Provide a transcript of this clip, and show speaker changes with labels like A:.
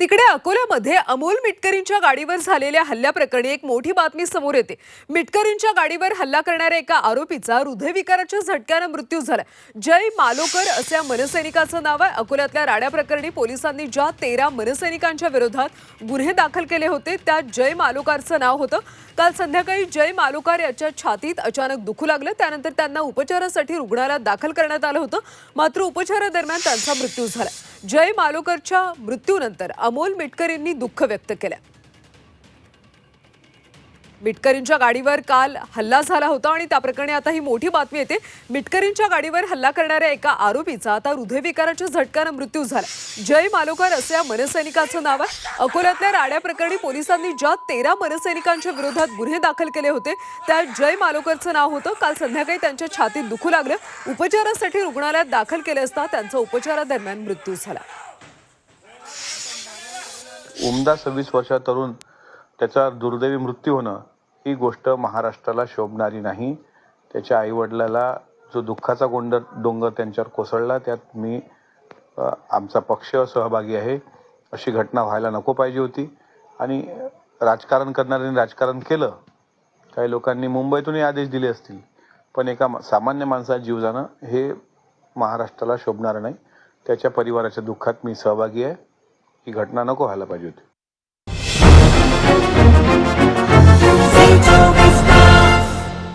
A: तिकडे अकोल्यामध्ये अमोल मिटकरींच्या गाडीवर झालेल्या हल्ल्याप्रकरणी एक मोठी बातमी समोर येते. मिटकरींच्या गाडीवर हल्ला करणाऱ्या एका आरोपीचा हृदयविकाराच्या झटक्यानं मृत्यू झाला जय मालोकर असे या मनसैनिकाचं नाव आहे. अकोल्यातल्या राड्या प्रकरणी पोलिसांनी ज्या तेरा मनसैनिकांच्या विरोधात गुन्हे दाखल केले होते त्यात जय मालोकारचं नाव होतं. काल संध्याकाळी जय मालोकार याच्या छातीत अचानक दुखू लागलं. त्यानंतर त्यांना उपचारासाठी रुग्णालयात दाखल करण्यात आलं होतं. मात्र उपचारादरम्यान त्यांचा मृत्यू झाला. जय मालोकरच्या मृत्यूनंतर अमोल मिटकर यांनी दुःख व्यक्त केलं. मिटकरींच्या गाडीवर काल हल्ला झाला होता आणि त्या प्रकरणी आता ही मोठी बातमी येते. मिटकरींच्या गाडीवर हल्ला करणाऱ्या एका आरोपीचा आता हृदयविकाराच्या झटक्यानं मृत्यू झाला. जय मालोकर असं या मनसैनिकाचं नाव आहे. अकोल्यातल्या राड्या प्रकरणी पोलिसांनी ज्या तेरा मनसैनिकांच्या विरोधात गुन्हे दाखल केले होते त्यात जय मालोकरचं नाव होतं. काल संध्याकाळी त्यांच्या छातीत दुखू लागलं. उपचारासाठी रुग्णालयात दाखल केले असता त्यांचा उपचारादरम्यान मृत्यू झाला.
B: उमदा सव्वीस वर्षा तरुण त्याचा दुर्दैवी मृत्यू होणं ही गोष्ट महाराष्ट्राला शोभणारी नाही. त्याच्या आईवडिलाला जो दुःखाचा गोंड डोंगर त्यांच्यावर कोसळला त्यात मी आमचा पक्ष सहभागी आहे. अशी घटना व्हायला नको पाहिजे होती. आणि राजकारण करणाऱ्यांनी राजकारण केलं. काही लोकांनी मुंबईतूनही आदेश दिले असतील. पण एका मा- सामान्य माणसात जीव जाणं हे महाराष्ट्राला शोभणारं नाही. त्याच्या परिवाराच्या दुःखात मी सहभागी आहे. ही घटना नको व्हायला पाहिजे होती.